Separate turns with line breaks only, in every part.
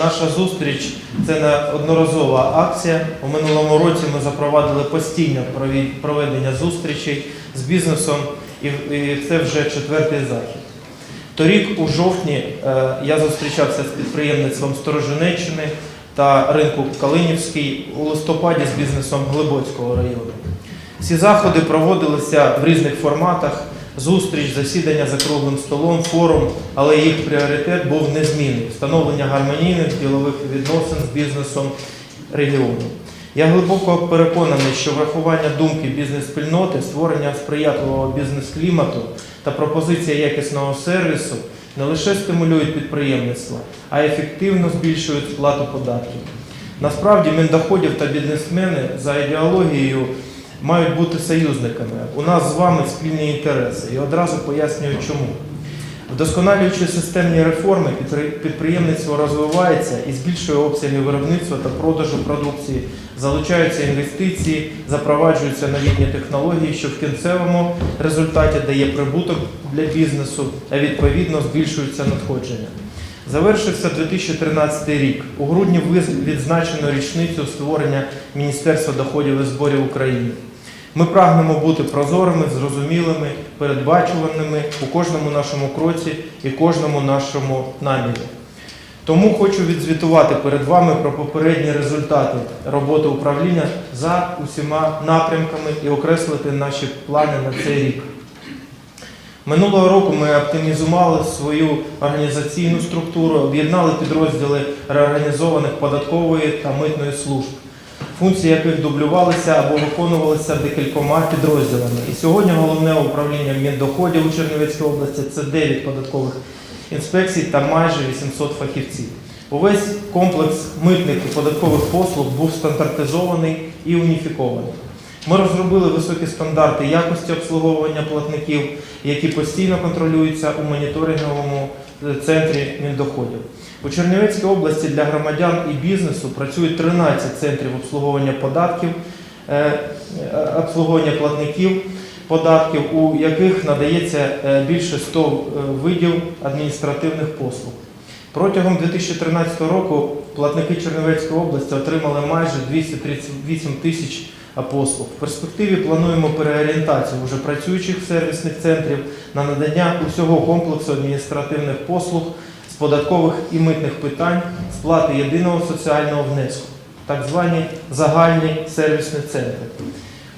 наша зустріч це не одноразова акція. У минулому році ми запровадили постійне проведення зустрічей з бізнесом, і і це вже четвертий захід. Торік, у жовтні, е, я зустрічався з підприємництвом Сторожинеччини та ринку Калинівський у листопаді з бізнесом Глибоцького району. Всі заходи проводилися в різних форматах: зустріч, засідання за круглим столом, форум, але їх пріоритет був незмінний встановлення гармонійних ділових відносин з бізнесом регіону. Я глибоко переконаний, що врахування думки бізнес-спільноти, створення сприятливого бізнес-клімату та пропозиція якісного сервісу не лише стимулюють підприємництво, а й ефективно збільшують сплату податків. Насправді міндоходів та бізнесмени за ідеологією мають бути союзниками. У нас з вами спільні інтереси і одразу пояснюю чому. Вдосконалюючи системні реформи, підприємництво розвивається і збільшує обсяги виробництва та продажу продукції, залучаються інвестиції, запроваджуються новітні технології, що в кінцевому результаті дає прибуток для бізнесу, а відповідно збільшуються надходження. Завершився 2013 рік. У грудні відзначено річницю створення Міністерства доходів і зборів України. Ми прагнемо бути прозорими, зрозумілими, передбачуваними у кожному нашому кроці і кожному нашому намірі. Тому хочу відзвітувати перед вами про попередні результати роботи управління за усіма напрямками і окреслити наші плани на цей рік. Минулого року ми оптимізували свою організаційну структуру, об'єднали підрозділи реорганізованих податкової та митної служб, функції яких дублювалися або виконувалися декількома підрозділами. І сьогодні головне управління Міндоходів у Чернівецькій області це 9 податкових інспекцій та майже 800 фахівців. Увесь комплекс митних і податкових послуг був стандартизований і уніфікований. Ми розробили високі стандарти якості обслуговування платників, які постійно контролюються у моніторинговому центрі Міндоходів. У Чернівецькій області для громадян і бізнесу працюють 13 центрів обслуговування податків, е, е, обслуговування платників податків, у яких надається е, більше 100 е, видів адміністративних послуг. Протягом 2013 року платники Чернівецької області отримали майже 238 тисяч послуг. В перспективі плануємо переорієнтацію вже працюючих сервісних центрів на надання усього комплексу адміністративних послуг з податкових і митних питань, сплати єдиного соціального внеску, так звані загальні сервісні центри.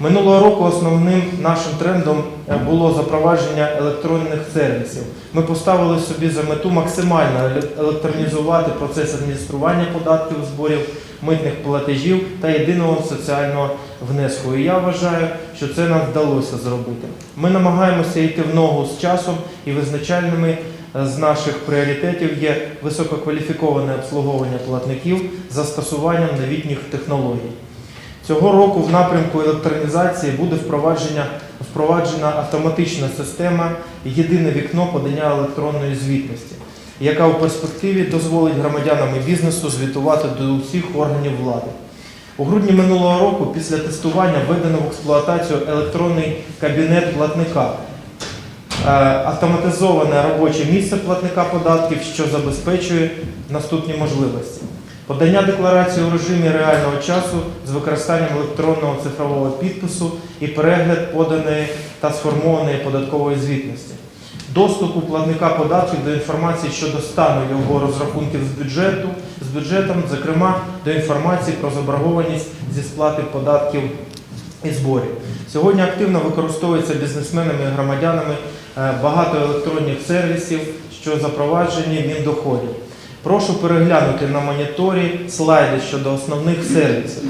Минулого року основним нашим трендом е, було запровадження електронних сервісів. Ми поставили собі за мету максимально електронізувати процес адміністрування податків, зборів, митних платежів та єдиного соціального внеску. І я вважаю, що це нам вдалося зробити. Ми намагаємося йти в ногу з часом і визначальними е, з наших пріоритетів є висококваліфіковане обслуговування платників з застосуванням новітніх технологій. Цього року в напрямку електронізації буде впровадження, впроваджена автоматична система єдине вікно подання електронної звітності, яка у перспективі дозволить громадянам і бізнесу звітувати до усіх органів влади. У грудні минулого року після тестування введено в експлуатацію електронний кабінет платника, Е, автоматизоване робоче місце платника податків, що забезпечує наступні можливості. Подання декларації у режимі реального часу з використанням електронного цифрового підпису і перегляд поданої та сформованої податкової звітності. Доступ у платника податків до інформації щодо стану його розрахунків з бюджету, з бюджетом, зокрема до інформації про заборгованість зі сплати податків і зборів. Сьогодні активно використовується бізнесменами і громадянами е, багато електронних сервісів, що запроваджені Міндоходів. Прошу переглянути на моніторі слайди щодо основних сервісів.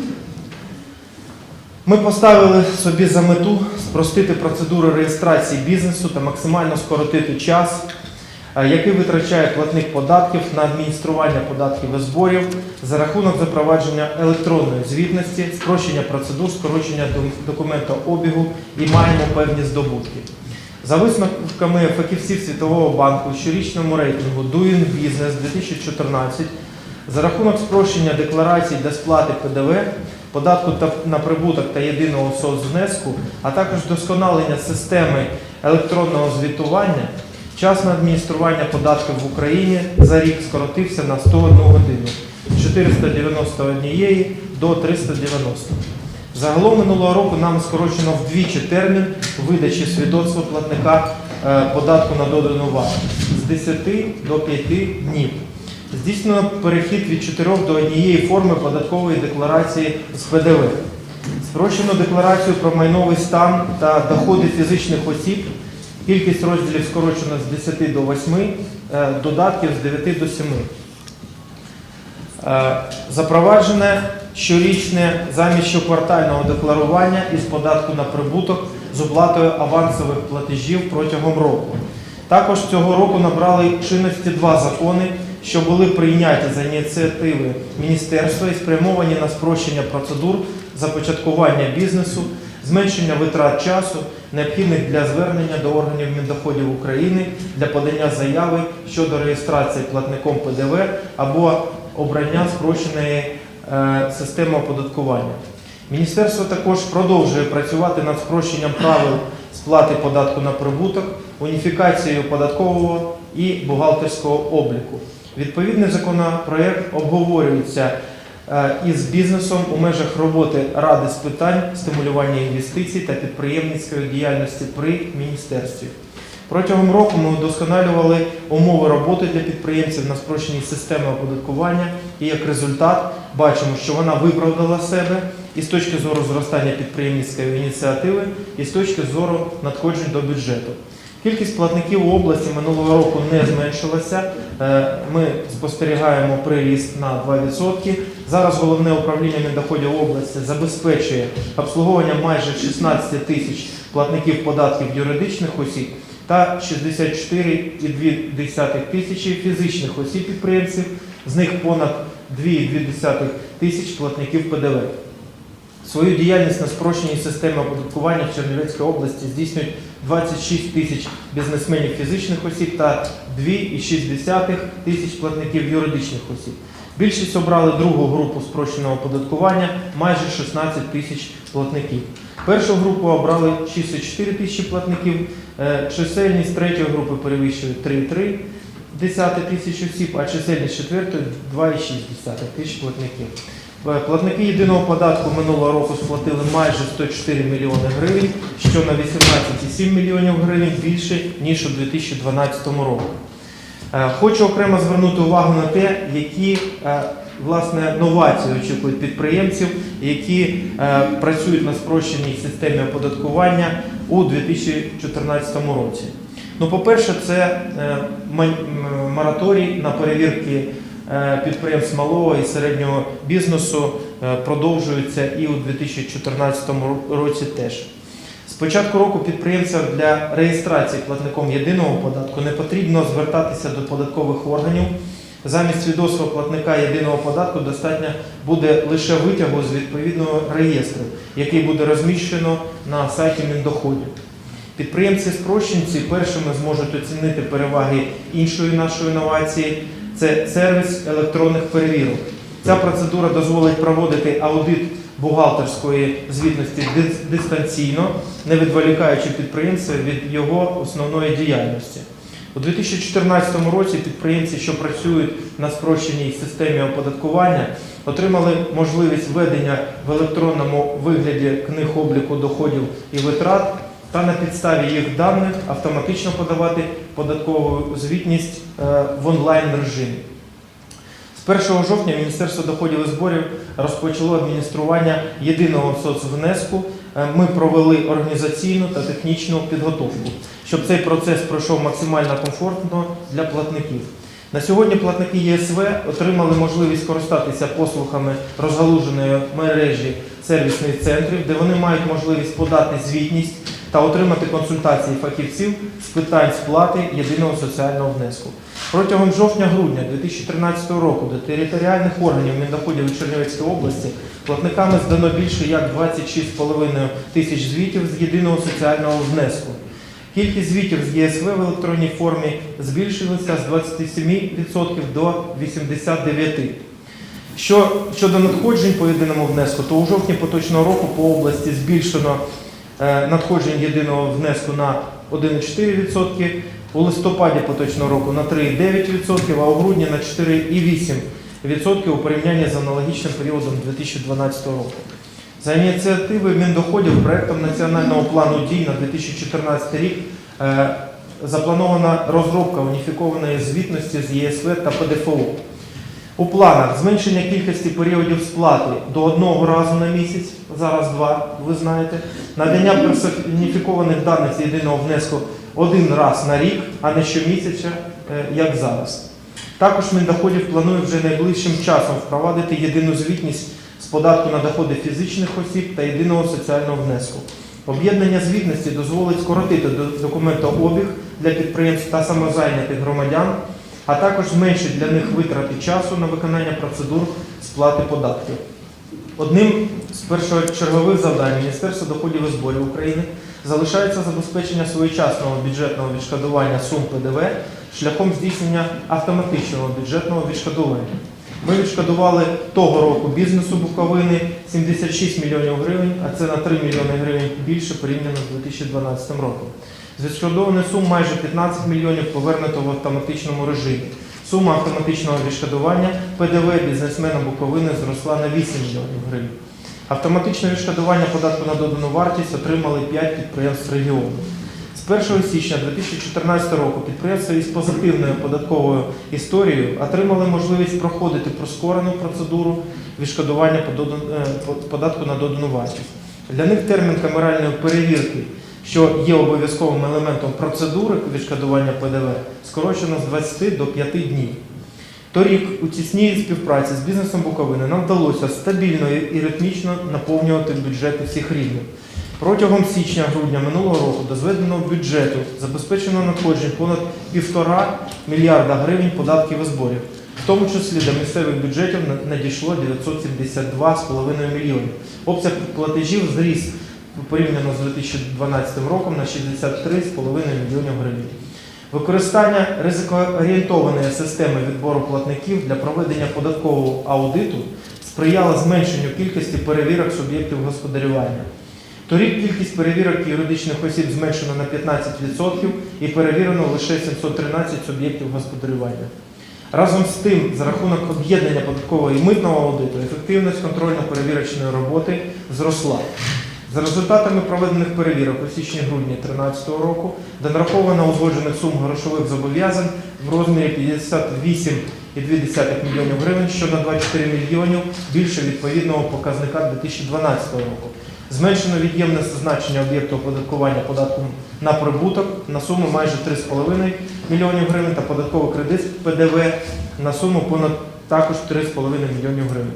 Ми поставили собі за мету спростити процедуру реєстрації бізнесу та максимально скоротити час, е, який витрачає платник податків на адміністрування податків і зборів за рахунок запровадження електронної звітності, спрощення процедур, скорочення документообігу і маємо певні здобутки. За висновками фахівців Світового банку в щорічному рейтингу Doing Business 2014 за рахунок спрощення декларацій для сплати ПДВ, податку на прибуток та єдиного соцвнеску, а також досконалення системи електронного звітування, Час на адміністрування податків в Україні за рік скоротився на 101 годину з 491 до 390. Загалом минулого року нам скорочено вдвічі термін видачі свідоцтва платника е, податку на додану вартість з 10 до 5 днів. Здійснено перехід від 4 до однієї форми податкової декларації з ПДВ. Спрощено декларацію про майновий стан та доходи фізичних осіб. Кількість розділів скорочено з 10 до 8, е, додатків з 9 до 7. Е, Запроваджене щорічне замість щоквартального декларування із податку на прибуток з оплатою авансових платежів протягом року. Також цього року набрали чинності два закони, що були прийняті за ініціативи міністерства і спрямовані на спрощення процедур започаткування бізнесу, зменшення витрат часу, необхідних для звернення до органів Міндоходів України для подання заяви щодо реєстрації платником ПДВ або обрання спрощеної системи оподаткування. Міністерство також продовжує працювати над спрощенням правил сплати податку на прибуток, уніфікацією податкового і бухгалтерського обліку. Відповідний законопроект обговорюється е, із бізнесом у межах роботи Ради з питань стимулювання інвестицій та підприємницької діяльності при міністерстві. Протягом року ми удосконалювали умови роботи для підприємців на спрощеній системі оподаткування і як результат бачимо, що вона виправдала себе і з точки зору зростання підприємницької ініціативи, і з точки зору надходжень до бюджету. Кількість платників у області минулого року не зменшилася. Е, Ми спостерігаємо приріст на 2%. Зараз головне управління Міндоходів області забезпечує обслуговування майже 16 тисяч платників податків юридичних осіб та 64,2 тисячі фізичних осіб підприємців, з них понад 2,2 тисяч платників ПДВ. Свою діяльність на спрощеній системі оподаткування в Чернівецькій області здійснюють 26 тисяч бізнесменів фізичних осіб та 2,6 тисяч платників юридичних осіб. Більшість обрали другу групу спрощеного оподаткування майже 16 тисяч платників. Першу групу обрали 64 тисячі платників, е, чисельність третьої групи перевищує 3,3 тисяч осіб, а чисельність четвертої 2,6 тисяч платників. Е, Платники єдиного податку минулого року сплатили майже 104 мільйони гривень, що на 18,7 мільйонів гривень більше, ніж у 2012 році. Е, Хочу окремо звернути увагу на те, які е, власне новації очікують підприємців, які працюють на спрощеній системі оподаткування у 2014 році. Ну, по-перше, це е, мораторій на перевірки е, підприємств малого і середнього бізнесу е, продовжується і у 2014 році теж. З початку року підприємцям для реєстрації платником єдиного податку не потрібно звертатися до податкових органів. Замість свідоцтва платника єдиного податку достатньо буде лише витягу з відповідного реєстру, який буде розміщено на сайті Міндоходів. Підприємці-спрощенці першими зможуть оцінити переваги іншої нашої інновації це сервіс електронних перевірок. Ця процедура дозволить проводити аудит бухгалтерської звітності дистанційно, не відволікаючи підприємця від його основної діяльності. У 2014 році підприємці, що працюють на спрощеній системі оподаткування, отримали можливість введення в електронному вигляді книг обліку доходів і витрат та на підставі їх даних автоматично подавати податкову звітність е, в онлайн режимі. З 1 жовтня Міністерство доходів і зборів розпочало адміністрування єдиного соцвнеску. Е, Ми провели організаційну та технічну підготовку, щоб цей процес пройшов максимально комфортно для платників. На сьогодні платники ЄСВ отримали можливість користатися послугами розгалуженої мережі сервісних центрів, де вони мають можливість подати звітність та отримати консультації фахівців з питань сплати єдиного соціального внеску. Протягом жовтня-грудня 2013 року до територіальних органів Міндоходів у Чернівецькій області платниками здано більше як 26,5 тисяч звітів з єдиного соціального внеску. Кількість звітів з ЄСВ в електронній формі збільшилася з 27% до 89%. Що, щодо надходжень по єдиному внеску, то у жовтні поточного року по області збільшено надходжень єдиного внеску на 1,4%, у листопаді поточного року на 3,9%, а у грудні на 4,8% у порівнянні з аналогічним періодом 2012 року. За ініціативи Міндоходів проектом Національного плану дій на 2014 рік е, запланована розробка уніфікованої звітності з ЄСВ та ПДФО. У планах зменшення кількості періодів сплати до одного разу на місяць, зараз два, ви знаєте, надання персоніфікованих даних єдиного внеску один раз на рік, а не щомісяця, е, як зараз. Також Міндоходів планує вже найближчим часом впровадити єдину звітність з податку на доходи фізичних осіб та єдиного соціального внеску. Об'єднання звітності дозволить скоротити до- документообіг для підприємств та самозайнятих громадян, а також зменшить для них витрати часу на виконання процедур сплати податків. Одним з першочергових завдань Міністерства доходів і зборів України залишається забезпечення своєчасного бюджетного відшкодування сум ПДВ шляхом здійснення автоматичного бюджетного відшкодування. Ми відшкодували того року бізнесу Буковини 76 мільйонів гривень, а це на 3 мільйони гривень більше порівняно з 2012 роком. З відшкодованих сум майже 15 мільйонів повернуто в автоматичному режимі. Сума автоматичного відшкодування ПДВ бізнесмена Буковини зросла на 8 мільйонів гривень. Автоматичне відшкодування податку на додану вартість отримали 5 підприємств регіону. З 1 січня 2014 року підприємства із позитивною податковою історією отримали можливість проходити прискорену процедуру відшкодування е, по- податку на додану вартість. Для них термін камеральної перевірки, що є обов'язковим елементом процедури відшкодування ПДВ, скорочено з 20 до 5 днів. Торік у тісній співпраці з бізнесом Буковини нам вдалося стабільно і ритмічно наповнювати бюджети всіх рівнів. Протягом січня-грудня минулого року до зведеного бюджету забезпечено надходжень понад півтора мільярда гривень податків і зборів. В тому числі до місцевих бюджетів надійшло 972,5 мільйонів. Обсяг платежів зріс порівняно з 2012 роком на 63,5 мільйонів гривень. Використання ризикоорієнтованої системи відбору платників для проведення податкового аудиту сприяло зменшенню кількості перевірок суб'єктів господарювання. Торік кількість перевірок юридичних осіб зменшено на 15% і перевірено лише 713 суб'єктів господарювання. Разом з тим, за рахунок об'єднання податкового і митного аудиту, ефективність контрольно-перевірочної роботи зросла. За результатами проведених перевірок у січні-грудні 2013 року до нараховано узгоджених сум грошових зобов'язань в розмірі 58,2 мільйонів гривень, що на 24 мільйонів більше відповідного показника 2012 року. Зменшено від'ємне значення об'єкту оподаткування податком на прибуток на суму майже 3,5 мільйонів гривень та податковий кредит ПДВ на суму понад також 3,5 мільйонів гривень.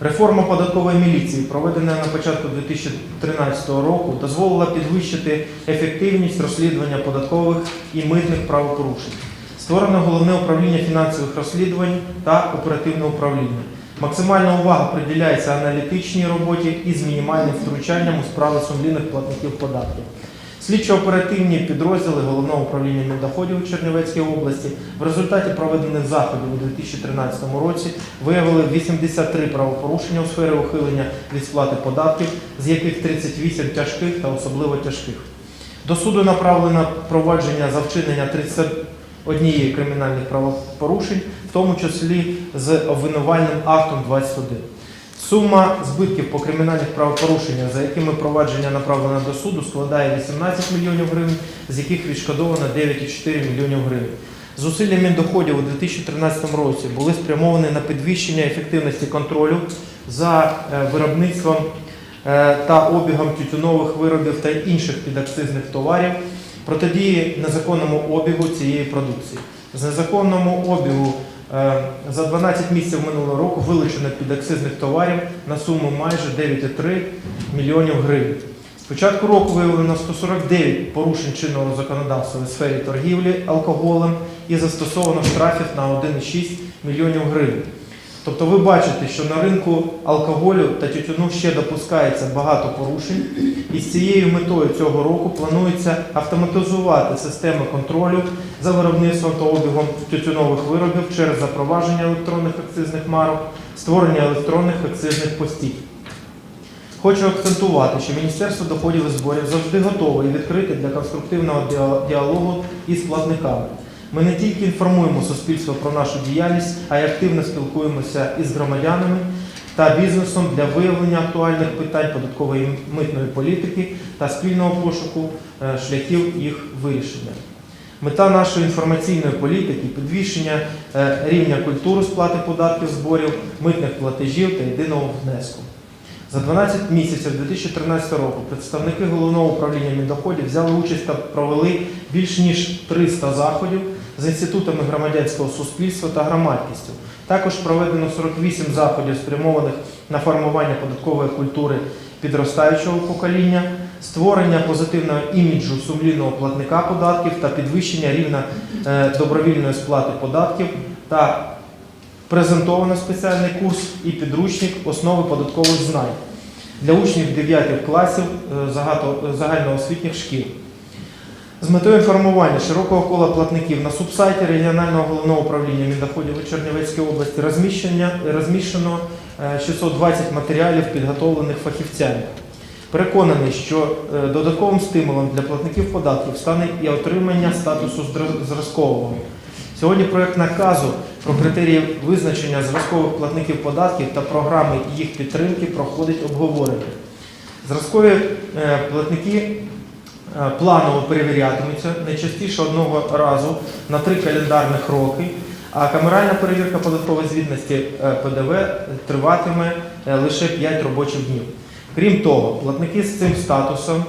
Реформа податкової міліції, проведена на початку 2013 року, дозволила підвищити ефективність розслідування податкових і митних правопорушень. Створено головне управління фінансових розслідувань та оперативне управління. Максимальна увага приділяється аналітичній роботі із мінімальним втручанням у справи сумлінних платників податків. Слідчо-оперативні підрозділи Головного управління Міндоходів у Чернівецькій області в результаті проведених заходів у 2013 році виявили 83 правопорушення у сфері ухилення від сплати податків, з яких 38 тяжких та особливо тяжких. До суду направлено провадження за вчинення 31 кримінальних правопорушень, в тому числі з обвинувальним актом 21. Сума збитків по кримінальних правопорушеннях, за якими провадження направлено до суду, складає 18 мільйонів гривень, з яких відшкодовано 9,4 мільйонів гривень. Зусилля Міндоходів у 2013 році були спрямовані на підвищення ефективності контролю за е, виробництвом е, та обігом тютюнових виробів та інших підакцизних товарів, протидії незаконному обігу цієї продукції. З незаконному обігу за 12 місяців минулого року вилучено підакцизних товарів на суму майже 9,3 мільйонів гривень. З початку року виявлено 149 порушень чинного законодавства у сфері торгівлі алкоголем і застосовано штрафів на 1,6 мільйонів гривень. Тобто ви бачите, що на ринку алкоголю та тютюну ще допускається багато порушень, і з цією метою цього року планується автоматизувати системи контролю за виробництвом та обігом тютюнових виробів через запровадження електронних акцизних марок, створення електронних акцизних постів. Хочу акцентувати, що Міністерство доходів і зборів завжди готове і відкрите для конструктивного діалогу із платниками. Ми не тільки інформуємо суспільство про нашу діяльність, а й активно спілкуємося із громадянами та бізнесом для виявлення актуальних питань податкової митної політики та спільного пошуку е, шляхів їх вирішення. Мета нашої інформаційної політики підвищення е, рівня культури сплати податків, зборів, митних платежів та єдиного внеску. За 12 місяців 2013 року представники головного управління Міндоходів взяли участь та провели більш ніж 300 заходів з інститутами громадянського суспільства та громадськістю. Також проведено 48 заходів, спрямованих на формування податкової культури підростаючого покоління, створення позитивного іміджу сумлінного платника податків та підвищення рівня е, добровільної сплати податків та презентовано спеціальний курс і підручник основи податкових знань для учнів 9 класів е, загальноосвітніх шкіл. З метою інформування широкого кола платників на субсайті регіонального головного управління Міндоходів у Чернівецькій області розміщено е, 620 матеріалів, підготовлених фахівцями. Переконаний, що е, додатковим стимулом для платників податків стане і отримання статусу зразкового. Сьогодні проект наказу про критерії визначення зразкових платників податків та програми їх підтримки проходить обговорення. Зразкові е, платники е, планово перевірятимуться не частіше одного разу на три календарних роки, а камеральна перевірка податкової звітності е, ПДВ триватиме е, лише 5 робочих днів. Крім того, платники з цим статусом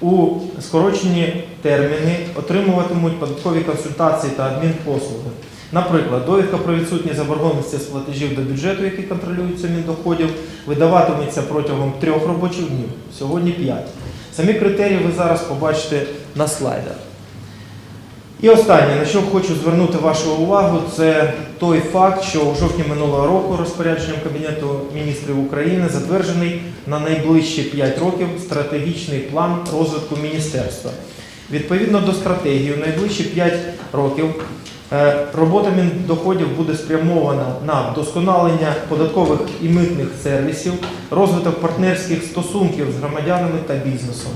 у скорочені терміни отримуватимуть податкові консультації та адмінпослуги. Наприклад, довідка про відсутність заборгованості з платежів до бюджету, який контролюється Міндоходів, видаватиметься протягом трьох робочих днів, сьогодні 5. Самі критерії ви зараз побачите на слайдах. І останнє, на що хочу звернути вашу увагу, це той факт, що у жовтні минулого року розпорядженням Кабінету міністрів України затверджений на найближчі 5 років стратегічний план розвитку міністерства. Відповідно до стратегії, у найближчі 5 років робота Міндоходів буде спрямована на вдосконалення податкових і митних сервісів, розвиток партнерських стосунків з громадянами та бізнесом,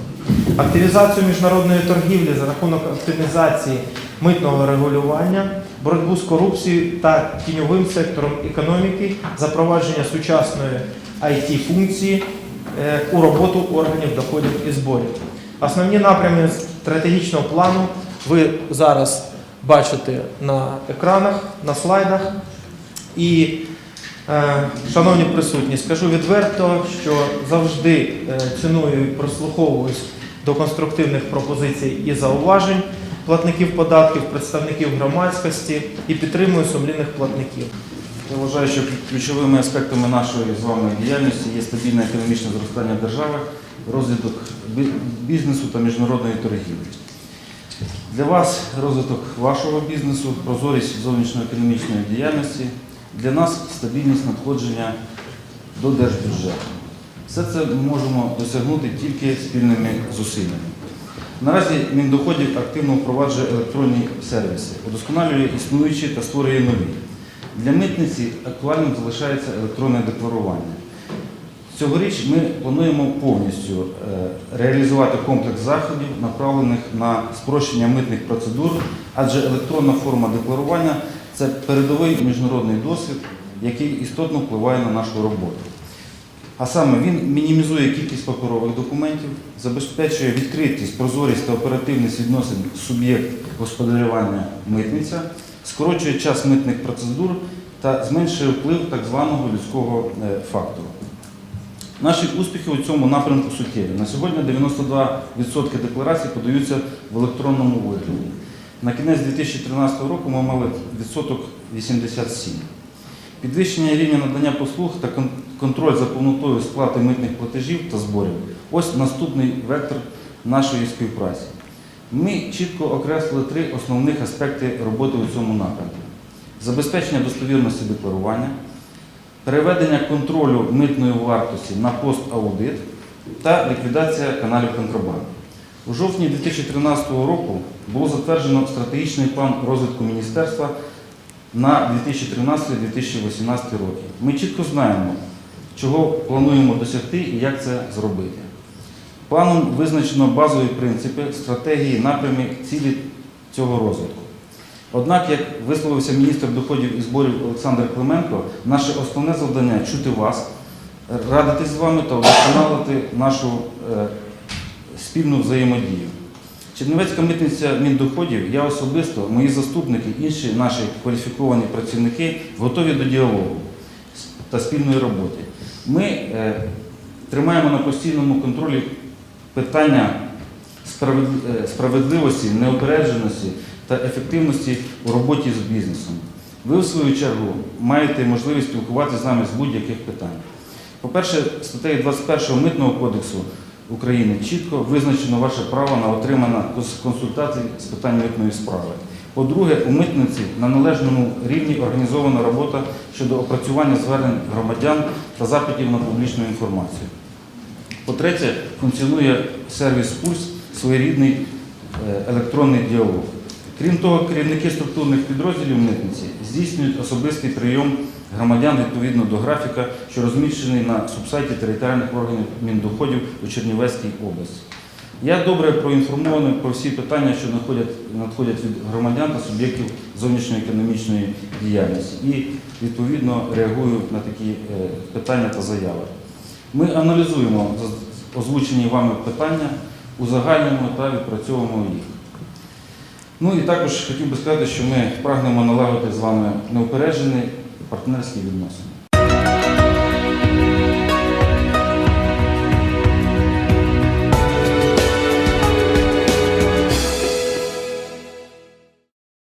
активізацію міжнародної торгівлі за рахунок оптимізації митного регулювання, боротьбу з корупцією та тіньовим сектором економіки, запровадження сучасної it функції е, у роботу органів доходів і зборів. Основні напрями стратегічного плану ви зараз бачите на екранах, на слайдах. І, е, шановні присутні, скажу відверто, що завжди е, ціную і прислуховуюсь до конструктивних пропозицій і зауважень платників податків, представників громадськості і підтримую сумлінних платників.
Я вважаю, що ключовими аспектами нашої з вами діяльності є стабільне економічне зростання держави, розвиток бізнесу та міжнародної торгівлі. Для вас розвиток вашого бізнесу, прозорість зовнішньоекономічної діяльності, для нас стабільність надходження до держбюджету. Все це ми можемо досягнути тільки спільними зусиллями. Наразі Міндоходів активно впроваджує електронні сервіси, удосконалює існуючі та створює нові. Для митниці актуальним залишається електронне декларування. Цьогоріч ми плануємо повністю е, реалізувати комплекс заходів, направлених на спрощення митних процедур, адже електронна форма декларування це передовий міжнародний досвід, який істотно впливає на нашу роботу. А саме він мінімізує кількість паперових документів, забезпечує відкритість, прозорість та оперативність відносин суб'єкт господарювання митниця, скорочує час митних процедур та зменшує вплив так званого людського е, фактору. Наші успіхи у цьому напрямку суттєві. На сьогодні 92% декларацій подаються в електронному вигляді. На кінець 2013 року ми мали відсоток 87. Підвищення рівня надання послуг та контроль за повнотою сплати митних платежів та зборів ось наступний вектор нашої співпраці. Ми чітко окреслили три основних аспекти роботи у цьому напрямку: забезпечення достовірності декларування, переведення контролю митної вартості на пост-аудит та ліквідація каналів контрабанди. У жовтні 2013 року було затверджено стратегічний план розвитку міністерства на 2013-2018 роки. Ми чітко знаємо, чого плануємо досягти і як це зробити. Планом визначено базові принципи, стратегії, напрями, цілі цього розвитку. Однак, як висловився міністр доходів і зборів Олександр Клименко, наше основне завдання чути вас, радитись з вами та вдосконалити нашу е, спільну взаємодію. Чернівецька митниця Міндоходів, я особисто, мої заступники, інші наші кваліфіковані працівники готові до діалогу та спільної роботи. Ми е, тримаємо на постійному контролі питання е, справедливості, неупередженості та ефективності у роботі з бізнесом. Ви, в свою чергу, маєте можливість спілкуватися з нами з будь-яких питань. По-перше, статтею 21 Митного кодексу України чітко визначено ваше право на отримання консультацій з питань митної справи. По-друге, у митниці на належному рівні організована робота щодо опрацювання звернень громадян та запитів на публічну інформацію. По-третє, функціонує сервіс Пульс, своєрідний е, електронний діалог. Крім того, керівники структурних підрозділів митниці здійснюють особистий прийом громадян відповідно до графіка, що розміщений на субсайті територіальних органів Міндоходів у Чернівецькій області. Я добре проінформований про всі питання, що надходять, від громадян та суб'єктів зовнішньоекономічної діяльності і відповідно реагую на такі е, питання та заяви. Ми аналізуємо озвучені вами питання, узагальнюємо та відпрацьовуємо їх. Ну і також хотів би сказати, що ми прагнемо налагодити з вами неупереджені партнерські відносини.